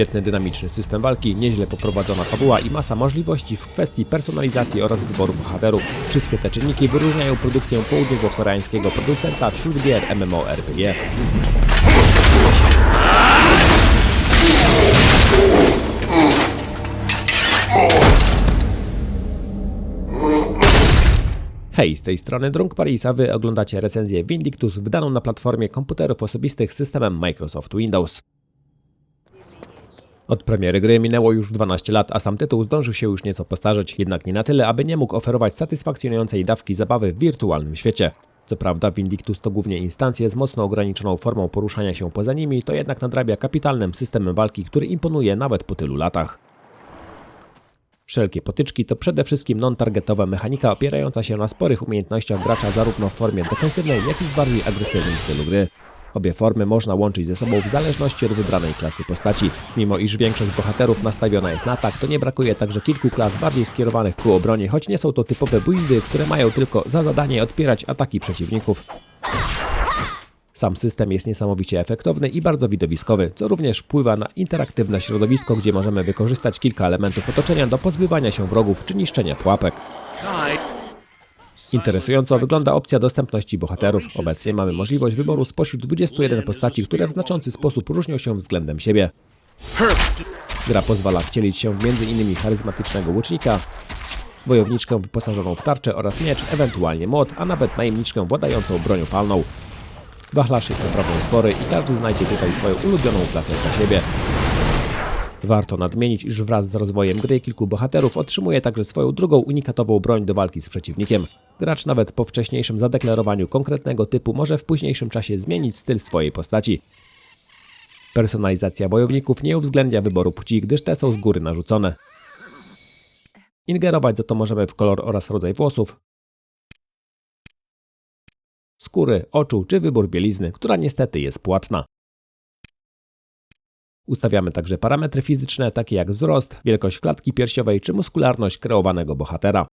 Świetny, dynamiczny system walki, nieźle poprowadzona fabuła i masa możliwości w kwestii personalizacji oraz wyboru bohaterów. Wszystkie te czynniki wyróżniają produkcję południowo-koreańskiego producenta wśród gier MMORPG. Hej, z tej strony Drunk Paris, a wy oglądacie recenzję Vindictus wydaną na platformie komputerów osobistych systemem Microsoft Windows. Od premiery gry minęło już 12 lat, a sam tytuł zdążył się już nieco postarzeć, jednak nie na tyle, aby nie mógł oferować satysfakcjonującej dawki zabawy w wirtualnym świecie. Co prawda Vindictus to głównie instancje z mocno ograniczoną formą poruszania się poza nimi, to jednak nadrabia kapitalnym systemem walki, który imponuje nawet po tylu latach. Wszelkie potyczki to przede wszystkim non-targetowa mechanika opierająca się na sporych umiejętnościach gracza zarówno w formie defensywnej, jak i w bardziej agresywnym stylu gry. Obie formy można łączyć ze sobą w zależności od wybranej klasy postaci. Mimo iż większość bohaterów nastawiona jest na atak, to nie brakuje także kilku klas bardziej skierowanych ku obronie, choć nie są to typowe buildy, które mają tylko za zadanie odpierać ataki przeciwników. Sam system jest niesamowicie efektowny i bardzo widowiskowy, co również wpływa na interaktywne środowisko, gdzie możemy wykorzystać kilka elementów otoczenia do pozbywania się wrogów czy niszczenia pułapek. Interesująco wygląda opcja dostępności bohaterów. Obecnie mamy możliwość wyboru spośród 21 postaci, które w znaczący sposób różnią się względem siebie. Gra pozwala wcielić się w m.in. charyzmatycznego łucznika, wojowniczkę wyposażoną w tarczę oraz miecz, ewentualnie młot, a nawet najemniczkę władającą bronią palną. Wachlarz jest naprawdę spory i każdy znajdzie tutaj swoją ulubioną klasę dla siebie. Warto nadmienić, iż wraz z rozwojem gry kilku bohaterów otrzymuje także swoją drugą unikatową broń do walki z przeciwnikiem. Gracz nawet po wcześniejszym zadeklarowaniu konkretnego typu może w późniejszym czasie zmienić styl swojej postaci. Personalizacja wojowników nie uwzględnia wyboru płci, gdyż te są z góry narzucone. Ingerować za to możemy w kolor oraz rodzaj włosów, skóry, oczu czy wybór bielizny, która niestety jest płatna. Ustawiamy także parametry fizyczne, takie jak wzrost, wielkość klatki piersiowej czy muskularność kreowanego bohatera.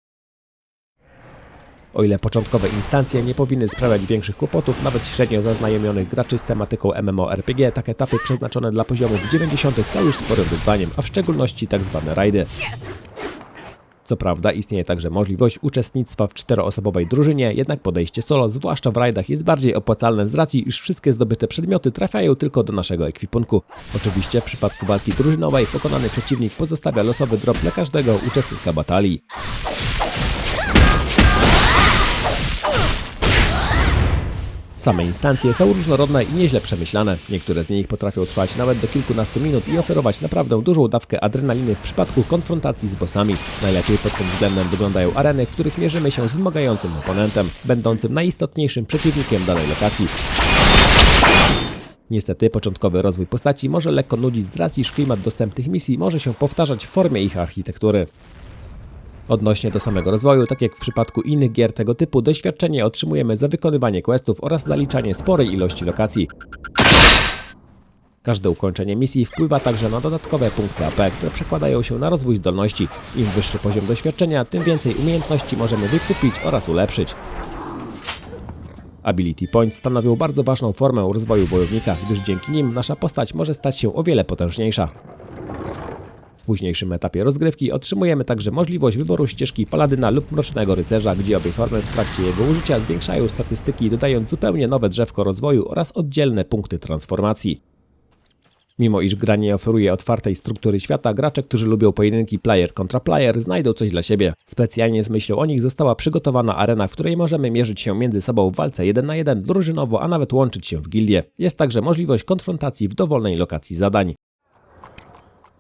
O ile początkowe instancje nie powinny sprawiać większych kłopotów, nawet średnio zaznajomionych graczy z tematyką MMORPG, tak etapy przeznaczone dla poziomów 90. są już sporym wyzwaniem, a w szczególności tak zwane rajdy. Co prawda istnieje także możliwość uczestnictwa w czteroosobowej drużynie, jednak podejście solo, zwłaszcza w rajdach, jest bardziej opłacalne z racji, iż wszystkie zdobyte przedmioty trafiają tylko do naszego ekwipunku. Oczywiście w przypadku walki drużynowej pokonany przeciwnik pozostawia losowy drop dla każdego uczestnika batalii. Same instancje są różnorodne i nieźle przemyślane. Niektóre z nich potrafią trwać nawet do kilkunastu minut i oferować naprawdę dużą dawkę adrenaliny w przypadku konfrontacji z bossami. Najlepiej pod tym względem wyglądają areny, w których mierzymy się z wymagającym oponentem, będącym najistotniejszym przeciwnikiem danej lokacji. Niestety początkowy rozwój postaci może lekko nudzić z racji, iż klimat dostępnych misji może się powtarzać w formie ich architektury. Odnośnie do samego rozwoju, tak jak w przypadku innych gier tego typu, doświadczenie otrzymujemy za wykonywanie questów oraz zaliczanie sporej ilości lokacji. Każde ukończenie misji wpływa także na dodatkowe punkty AP, które przekładają się na rozwój zdolności. Im wyższy poziom doświadczenia, tym więcej umiejętności możemy wykupić oraz ulepszyć. Ability Points stanowią bardzo ważną formę rozwoju wojownika, gdyż dzięki nim nasza postać może stać się o wiele potężniejsza. Późniejszym etapie rozgrywki otrzymujemy także możliwość wyboru ścieżki paladyna lub mrocznego rycerza, gdzie obie formy w trakcie jego użycia zwiększają statystyki, dodając zupełnie nowe drzewko rozwoju oraz oddzielne punkty transformacji. Mimo iż gra nie oferuje otwartej struktury świata, gracze, którzy lubią pojedynki player kontra player, znajdą coś dla siebie. Specjalnie z myślą o nich została przygotowana arena, w której możemy mierzyć się między sobą w walce 1 na 1, drużynowo, a nawet łączyć się w gildie. Jest także możliwość konfrontacji w dowolnej lokacji zadań.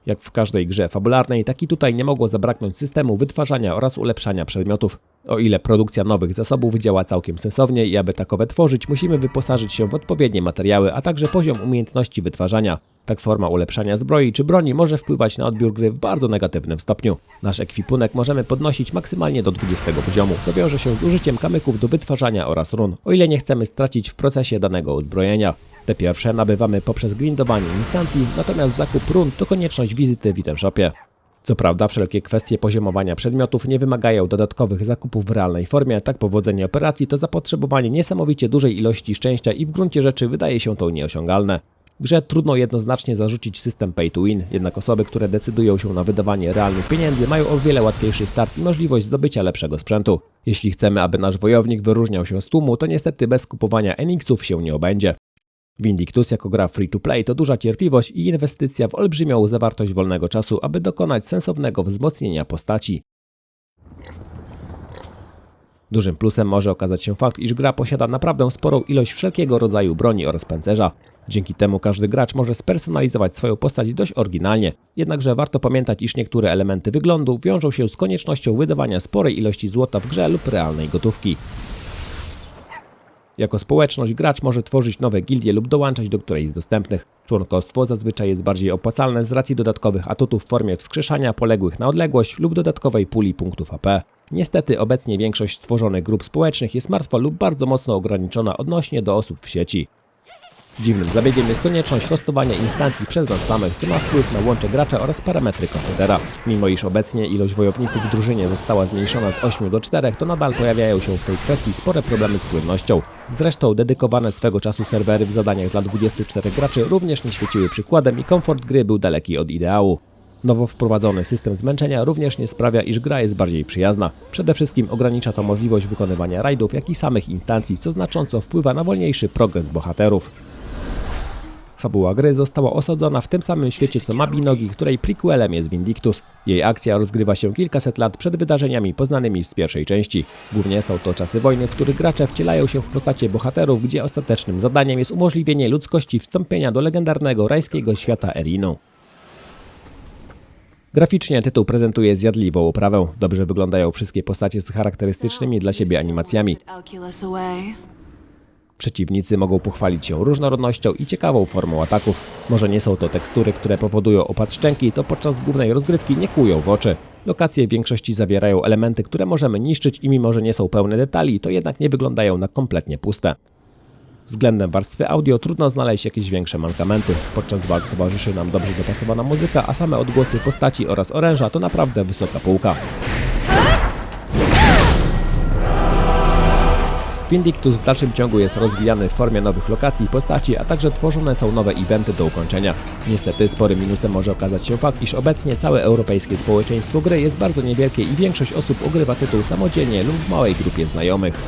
Jak w każdej grze fabularnej, tak i tutaj nie mogło zabraknąć systemu wytwarzania oraz ulepszania przedmiotów. O ile produkcja nowych zasobów działa całkiem sensownie i aby takowe tworzyć, musimy wyposażyć się w odpowiednie materiały, a także poziom umiejętności wytwarzania. Tak forma ulepszania zbroi czy broni może wpływać na odbiór gry w bardzo negatywnym stopniu. Nasz ekwipunek możemy podnosić maksymalnie do 20 poziomu, co wiąże się z użyciem kamyków do wytwarzania oraz run, o ile nie chcemy stracić w procesie danego uzbrojenia. Te pierwsze nabywamy poprzez grindowanie instancji, natomiast zakup run to konieczność wizyty w item shopie. Co prawda, wszelkie kwestie poziomowania przedmiotów nie wymagają dodatkowych zakupów w realnej formie, tak powodzenie operacji to zapotrzebowanie niesamowicie dużej ilości szczęścia i w gruncie rzeczy wydaje się to nieosiągalne. Grze trudno jednoznacznie zarzucić system pay to win, jednak osoby, które decydują się na wydawanie realnych pieniędzy mają o wiele łatwiejszy start i możliwość zdobycia lepszego sprzętu. Jeśli chcemy, aby nasz wojownik wyróżniał się z tłumu, to niestety bez kupowania Enixów się nie obędzie. Vindictus jako gra free to play to duża cierpliwość i inwestycja w olbrzymią zawartość wolnego czasu, aby dokonać sensownego wzmocnienia postaci. Dużym plusem może okazać się fakt, iż gra posiada naprawdę sporą ilość wszelkiego rodzaju broni oraz pancerza. Dzięki temu każdy gracz może spersonalizować swoją postać dość oryginalnie, jednakże warto pamiętać, iż niektóre elementy wyglądu wiążą się z koniecznością wydawania sporej ilości złota w grze lub realnej gotówki. Jako społeczność gracz może tworzyć nowe gildie lub dołączać do którejś z dostępnych. Członkostwo zazwyczaj jest bardziej opłacalne z racji dodatkowych atutów w formie wskrzeszania poległych na odległość lub dodatkowej puli punktów AP. Niestety obecnie większość stworzonych grup społecznych jest martwa lub bardzo mocno ograniczona odnośnie do osób w sieci. Dziwnym zabiegiem jest konieczność hostowania instancji przez nas samych, co ma wpływ na łącze gracza oraz parametry komputera. Mimo iż obecnie ilość wojowników w drużynie została zmniejszona z 8 do 4, to nadal pojawiają się w tej kwestii spore problemy z płynnością. Zresztą dedykowane swego czasu serwery w zadaniach dla 24 graczy również nie świeciły przykładem i komfort gry był daleki od ideału. Nowo wprowadzony system zmęczenia również nie sprawia, iż gra jest bardziej przyjazna. Przede wszystkim ogranicza to możliwość wykonywania rajdów, jak i samych instancji, co znacząco wpływa na wolniejszy progres bohaterów. Fabuła gry została osadzona w tym samym świecie co Mabinogi, której prequelem jest Vindictus. Jej akcja rozgrywa się kilkaset lat przed wydarzeniami poznanymi z pierwszej części. Głównie są to czasy wojny, w których gracze wcielają się w postacie bohaterów, gdzie ostatecznym zadaniem jest umożliwienie ludzkości wstąpienia do legendarnego rajskiego świata Erinu. Graficznie tytuł prezentuje zjadliwą oprawę. Dobrze wyglądają wszystkie postacie z charakterystycznymi dla siebie animacjami. Przeciwnicy mogą pochwalić się różnorodnością i ciekawą formą ataków. Może nie są to tekstury, które powodują opad szczęki, to podczas głównej rozgrywki nie kłują w oczy. Lokacje w większości zawierają elementy, które możemy niszczyć i mimo, że nie są pełne detali, to jednak nie wyglądają na kompletnie puste. Względem warstwy audio trudno znaleźć jakieś większe mankamenty. Podczas walk towarzyszy nam dobrze dopasowana muzyka, a same odgłosy postaci oraz oręża to naprawdę wysoka półka. Vindictus w dalszym ciągu jest rozwijany w formie nowych lokacji i postaci, a także tworzone są nowe eventy do ukończenia. Niestety sporym minusem może okazać się fakt, iż obecnie całe europejskie społeczeństwo gry jest bardzo niewielkie i większość osób ogrywa tytuł samodzielnie lub w małej grupie znajomych.